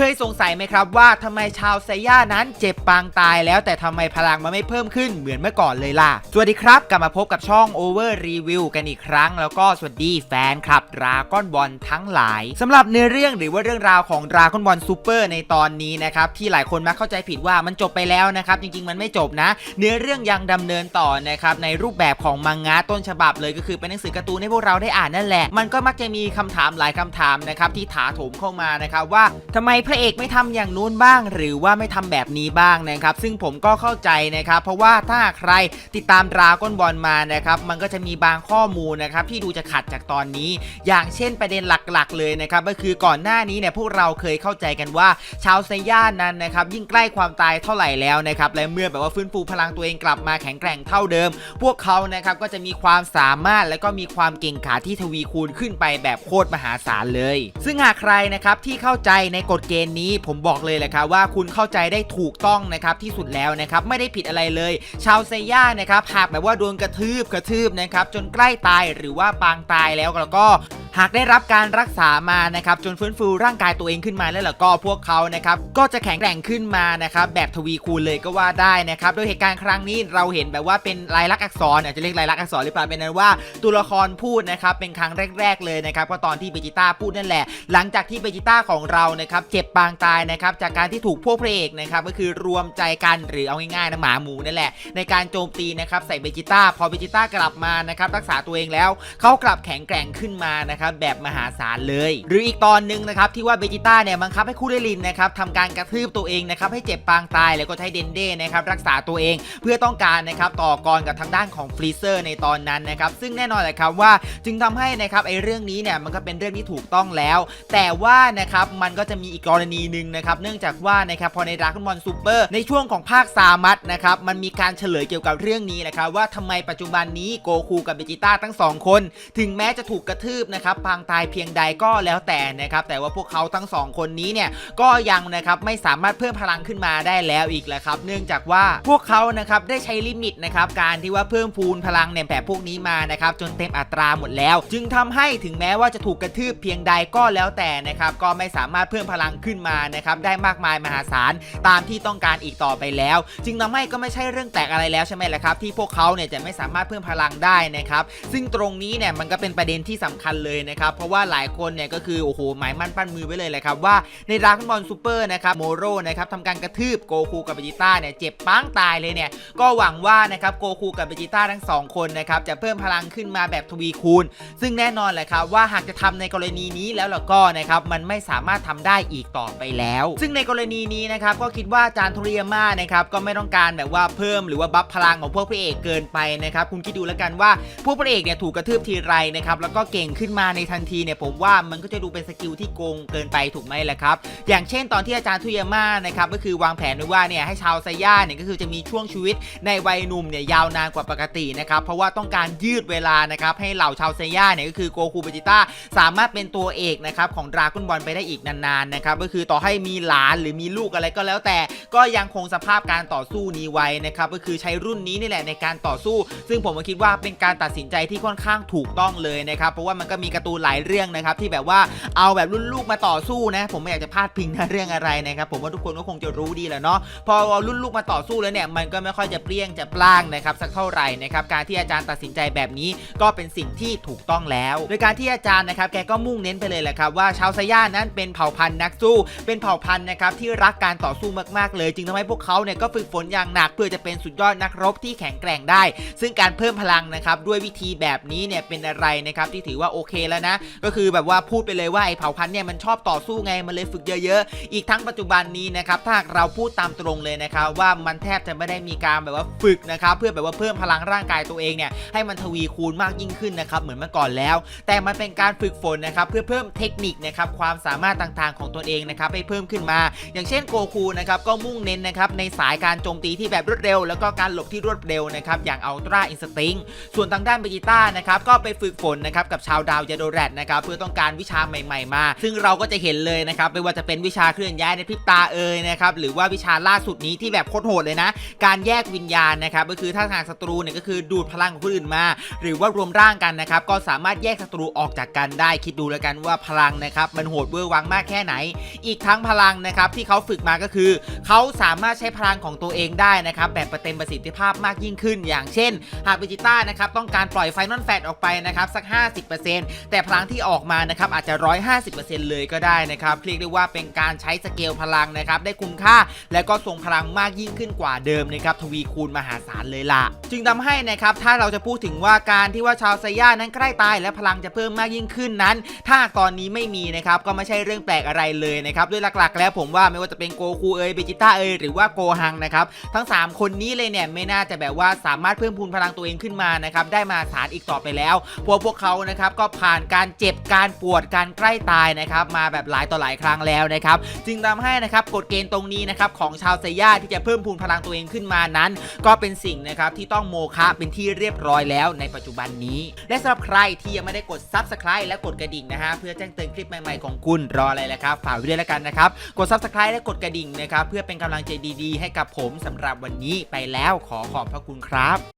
เคยสงสัยไหมครับว่าทำไมชาวไซย่านั้นเจ็บปางตายแล้วแต่ทำไมพลังมันไม่เพิ่มขึ้นเหมือนเมื่อก่อนเลยล่ะ สวัสดีครับ กลับมาพบกับช่อง Over Review กันอีกครั้ง แล้วก็สวัสดีแฟนคลับดราก้อนบอลทั้งหลายสำหรับเนื้อเรื่องหรือว่าเรื่องราวของดราก้อนบอลซูเปอร์ในตอนนี้นะครับที่หลายคนมักเข้าใจผิดว่ามันจบไปแล้วนะครับจริงๆ มันไม่จบนะ เนื้อเรื่องยังดำเนินต่อนะครับในรูปแบบของมังงะต้นฉบับเลยก็คือเป็นหนังสือการ์ตูนให้พวกเราได้อ่านนั่นแหละ มันก็มักจะมีคำถามหลายคำถามนะครับที่ถาโถมเข้ามานะครับว่าทำไมพระเอกไม่ทำอย่างนู้นบ้าง หรือว่าไม่ทำแบบนี้บ้างนะครับ ซึ่งผมก็เข้าใจนะครับ เพราะว่าถ้าใครติดตามดราก้อนบอลมานะครับมันก็จะมีบางข้อมูลนะครับที่ดูจะขัดจากตอนนี้ อย่างเช่นประเด็นหลักๆ เลยนะครับก็คือก่อนหน้านี้เนี่ยพวกเราเคยเข้าใจกันว่า ชาวไซย่านั้นนะครับยิ่งใกล้ความตายเท่าไหร่แล้วนะครับและเมื่อแบบว่าฟื้นฟูพลังตัวเองกลับมาแข็งแกร่งเท่าเดิม พวกเขานะครับก็จะมีความสามารถและก็มีความเก่งขาที่ทวีคูณขึ้นไปแบบโคตรมหาศาลเลย ซึ่งหากใครนะครับที่เข้าใจในกฎเกณฑ์นี้ผมบอกเลยแหละครับว่าคุณเข้าใจได้ถูกต้องนะครับที่สุดแล้วนะครับไม่ได้ผิดอะไรเลย ชาวไซย่านะครับหากแบบว่าโดนกระทืบกระทืบนะครับจนใกล้ตายหรือว่าปางตายแล้วแล้วก็ หากได้รับการรักษามานะครับจนฟื้นฟูร่างกายตัวเองขึ้นมาแล้วล่ะก็พวกเขานะครับก็จะแข็งแกร่งขึ้นมานะครับแบบทวีคูณเลยก็ว่าได้นะครับโดยเหตุการณ์ครั้งนี้เราเห็นแบบว่าเป็นลายลักษณ์อักษรอาจจะเรียกลายลักษณ์อักษรหรือเปล่าเป็นนั้นว่าตัวละครพูดนะครับเป็นครั้งแรก ๆ เลยนะครับก็ตอนที่เบจิต้าพูดนั่นแหละ หลังจากที่เบจิต้าของเรานะครับเจ็บปางตายนะครับจากการที่ถูกพวกพระเอกนะครับก็คือรวมใจกันหรือเอาง่ายๆนะหมาหมูนั่นแหละ ในการโจมตีนะครับใส่เบจิต้าพอเบจิต้ากลับมานะครับรักษาตัวเองแล้วเขากลับแข็งแกร่งขึ้นมานะครับแบบมหาศาลเลย หรืออีกตอนหนึ่งนะครับที่ว่าเบจิต้าเนี่ยบังคับให้คูเรลินนะครับทำการกระทืบตัวเองนะครับให้เจ็บปางตายแล้วก็ใช้เดนเด้นะครับรักษาตัวเองเพื่อต้องการนะครับต่อกรกับทางด้านของฟรีเซอร์ในตอนนั้นนะครับซึ่งแน่นอนแหละครับว่าจึงทำให้นะครับไอ้เรื่องนี้เนี่ยมันก็เป็นเรื่องที่ถูกต้องแล้ว แต่ว่านะครับมันก็จะมีอีกกรณีหนึ่งนะครับเนื่องจากว่านะครับพอในดราก้อนบอลซูเปอร์ในช่วงของภาคซามัตนะครับมันมีการเฉลยเกี่ยวกับเรื่องนี้นะครับว่าทำไมปัจจุบันนี้โกคูกับเบจิต้าทั้งสองคน ถึงแม้จะถูกกระทืบนะครับปางตายเพียงใดก็แล้วแต่นะครับแต่ว่าพวกเขาทั้งสองคนนี้เนี่ยก็ยังนะครับไม่สามารถเพิ่มพลังขึ้นมาได้แล้วอีกแล้วครับ เนื่องจากว่าพวกเขานะครับได้ใช้ลิมิตนะครับการที่ว่าเพิ่มพูนพลังเนี่ยแบบพวกนี้มานะครับจนเต็มอัตราหมดแล้ว จึงทำให้ถึงแม้ว่าจะถูกกระทืบเพียงใดก็แล้วแต่นะครับก็ไม่สามารถเพิ่มพลังขึ้นมานะครับได้มากมายมหาศาลตามที่ต้องการอีกต่อไปแล้ว จึงทำให้ก็ไม่ใช่เรื่องแปลกอะไรแล้วใช่ไหมล่ะครับที่พวกเขาเนี่ยจะไม่สามารถเพิ่มพลังได้นะครับซึ่งตรงนี้เนี่ยมันก็เป็นประเด็นที่สำคัญเลยนะครับ เพราะว่าหลายคนเนี่ยก็คือโอ้โหหมายมั่นปั้นมือไว้เลยแหละครับว่าในดราก้อนบอลซูเปอร์นะครับโมโรนะครับทำการกระทืบโกคูกับเบจิต้าเนี่ยเจ็บปังตายเลยเนี่ยก็หวังว่านะครับโกคูกับเบจิต้าทั้งสองคนนะครับจะเพิ่มพลังขึ้นมาแบบทวีคูณ ซึ่งแน่นอนแหละครับว่าหากจะทำในกรณีนี้แล้วล่ะก็นะครับมันไม่สามารถทำได้อีกต่อไปแล้ว ซึ่งในกรณีนี้นะครับก็คิดว่าจารย์โทริยาม่านะครับก็ไม่ต้องการแบบว่าเพิ่มหรือว่าบัฟพลังของพวกพระเอกเกินไปนะครับคุณคิดดูแล้วกันว่าพวกพระเอกเนี่ยถูกกระทืบทีไรนะครับแล้วก็เก่งขึ้นมาในทันทีเนี่ยผมว่ามันก็จะดูเป็นสกิลที่โกงเกินไปถูกไหมล่ะครับ อย่างเช่นตอนที่อาจารย์ทุยาม่านะครับก็คือวางแผนไว้ว่าเนี่ยให้ชาวไซย่าเนี่ยก็คือจะมีช่วงชีวิตในวัยหนุ่มเนี่ยยาวนานกว่าปกตินะครับเพราะว่าต้องการยืดเวลานะครับให้เหล่าชาวไซย่าเนี่ยก็คือโกคูเบจิต้าสามารถเป็นตัวเอกนะครับของดราก้อนบอลไปได้อีกนานๆนะครับก็คือต่อให้มีหลานหรือมีลูกอะไรก็แล้วแต่ ก็ยังคงสภาพการต่อสู้นี้ไว้นะครับก็คือใช้รุ่นนี้นี่แหละในการต่อสู้ ซึ่งผมก็คิดว่าเป็นการตัดสินใจที่ค่อนข้างถูกต้องเลยนะครับเพราะว่ามันก็มีการ์ตูนหลายเรื่องนะครับที่แบบว่าเอาแบบรุ่นลูกมาต่อสู้นะ ผมไม่อยากจะพาดพิงนะเรื่องอะไรนะครับผมว่าทุกคนก็คงจะรู้ดีแหละเนาะพอเอารุ่นลูกมาต่อสู้แล้วเนี่ยมันก็ไม่ค่อยจะเปรี้ยงจะปล้างนะครับสักเท่าไหร่นะครับการที่อาจารย์ตัดสินใจแบบนี้ก็เป็นสิ่งที่ถูกต้องแล้ว โดยการที่อาจารย์นะครับแกก็มุ่งเน้นไปเลยแหละครับว่าชาวไซย่านั้นเป็นเผ่าพันธุ์นักสู้ เป็นเผ่าพันธุ์นะครับที่รักการต่อสู้มากๆ เลย จึงทำให้พวกเขาเนี่ยก็ฝึกฝนอย่างหนัก เพื่อจะเป็นสุดยอดนักรบที่แข็งแกร่งได้ ซึ่งการเพิ่มพลังนะครับด้วยวิธีแบบนี้เนี่ยเป็นอะไรนะครับที่ถือว่าโอเคแล้วนะ ก็คือแบบว่าพูดไปเลยว่าไอ้เผ่าพันธุ์เนี่ยมันชอบต่อสู้ไงมันเลยฝึกเยอะๆ อีกทั้งปัจจุบันนี้นะครับถ้าเราพูดตามตรงเลยนะครับว่ามันแทบจะไม่ได้มีการแบบว่าฝึกนะครับเพื่อแบบว่าเพิ่มพลังร่างกายตัวเองเนี่ยให้มันทวีคูณมากยิ่งขึ้นนะครับเหมือนเมื่อก่อนแล้ว แต่มันเป็นการฝึกฝนนะครับเพื่อเพิ่มเทคนิคนะครับความสามารถต่างๆของตนเองนะครับให้เพิ่มขึ้นมา อย่างเช่นโกคูนะครับก็มุ่งเน้นนะครับในสายการโจมตีที่แบบรวดเร็ว แล้วก็การหลบที่รวดเร็วนะครับอย่างอัลตร้าอินสติ้งส่วนทางด้านเบจิต้านะครับก็ไปฝึกฝนนะครับกับชาวดาวยโดแรดนะครับเพื่อต้องการวิชาใหม่ ๆ มา ซึ่งเราก็จะเห็นเลยนะครับไม่ว่าจะเป็นวิชาเคลื่อนย้ายในพริบตาเอ่ยนะครับหรือว่าวิชาล่าสุดนี้ที่แบบโคตรโหดเลยนะ การแยกวิญญาณนะครับก็คือถ้าทางศัตรูเนี่ยก็คือดูดพลังของคนอื่นมา หรือว่ารวมร่างกันนะครับก็สามารถแยกศัตรูออกจากกันได้คิดดูแล้วกันว่าพลังนะครับมันโหดเวอร์วังมากแค่ไหน อีกทั้งพลังนะครับที่เขาฝึกมาก็คือ เขาสามารถใช้พลังของตัวเองได้นะครับแบบเต็มประสิทธิภาพมากยิ่งขึ้น อย่างเช่น หากเบจิต้านะครับต้องการปล่อยไฟนอลแฟตออกไปนะครับสัก 50%แต่พลังที่ออกมานะครับอาจจะ 150%เลยก็ได้นะครับเรียกได้ว่าเป็นการใช้สเกลพลังนะครับได้คุ้มค่า และก็ทรงพลังมากยิ่งขึ้นกว่าเดิมนะครับทวีคูณมหาศาลเลยล่ะ จึงทำให้นะครับถ้าเราจะพูดถึงว่าการที่ว่าชาวไซย่านั้นใกล้ตายและพลังจะเพิ่มมากยิ่งขึ้นนั้น ถ้าตอนนี้ไม่มีนะครับก็ไม่ใช่เรื่องแปลกอะไรเลยนะครับด้วยหลักๆ แล้วผมว่าไม่ว่าจะเป็นโกคูเอยเบจิต้าเอยหรือว่าโกฮังนะครับทั้ง 3 คนนี้เลยเนี่ยไม่น่าจะแบบว่าสามารถเพิ่มพูนพลังตัวเองขึ้นมานะครับได้มาสารอีกต่อไปแล้วพราะพวกเขานะครับก็ผ่านการเจ็บการปวดการใกล้ตายนะครับมาแบบหลายต่อหลายครั้งแล้วนะครับจึงทำให้นะครับกฎเกณฑ์ตรงนี้นะครับของชาวไซย่าที่จะเพิ่มพูนพลังตัวเองขึ้นมานั้น ก็เป็นสิ่งนะครับที่ต้องโมคะเป็นที่เรียบร้อยแล้วในปัจจุบันนี้ และสำหรับใครที่ยังไม่ได้กด Subscribe และกดกระดิ่งนะฮะเพื่อแจ้งเตือนคลิปใหม่ๆของคุณรออะไรแล้วครับฝากไว้ด้วยแล้วกันนะครับกด Subscribe และกดกระดิ่งนะครับเพื่อเป็นกำลังใจดีๆ ให้กับผมสำหรับวันนี้ไปแล้วขอขอบพระคุณครับ